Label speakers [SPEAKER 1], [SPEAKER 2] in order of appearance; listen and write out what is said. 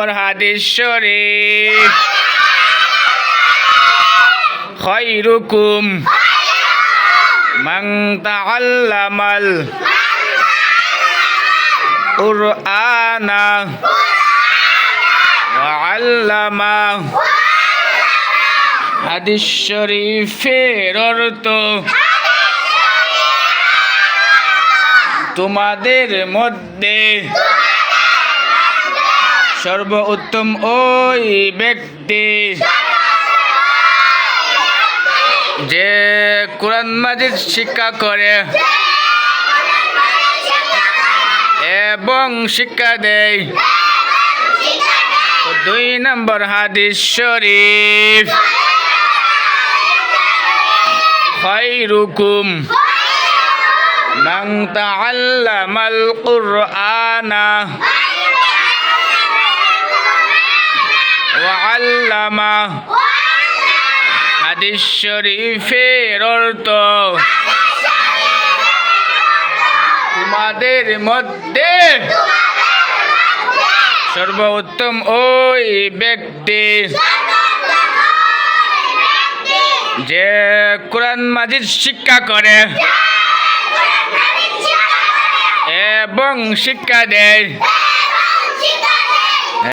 [SPEAKER 1] নম্বর হাদিস শরীফ। খৈরুকুম তাআল্লামাল কুরআনা আল্লামা হাদিস শরীফের তোমাদের মধ্যে সর্ব উত্তম ওই ব্যক্তি। যে কোরআন মাজিদ শিক্ষা করে। এবং শিক্ষা দেয়। দুই নম্বর হাদিস শরীফ। খৈরুকুম মান তাআল্লামাল কুরআনা। আল্লামা। হাদিস অর্থ, তোমাদের মধ্যে সর্বোত্তম ওই ব্যক্তি যে কোরআন মাজিদ শিক্ষা করে এবং শিক্ষা দেয়।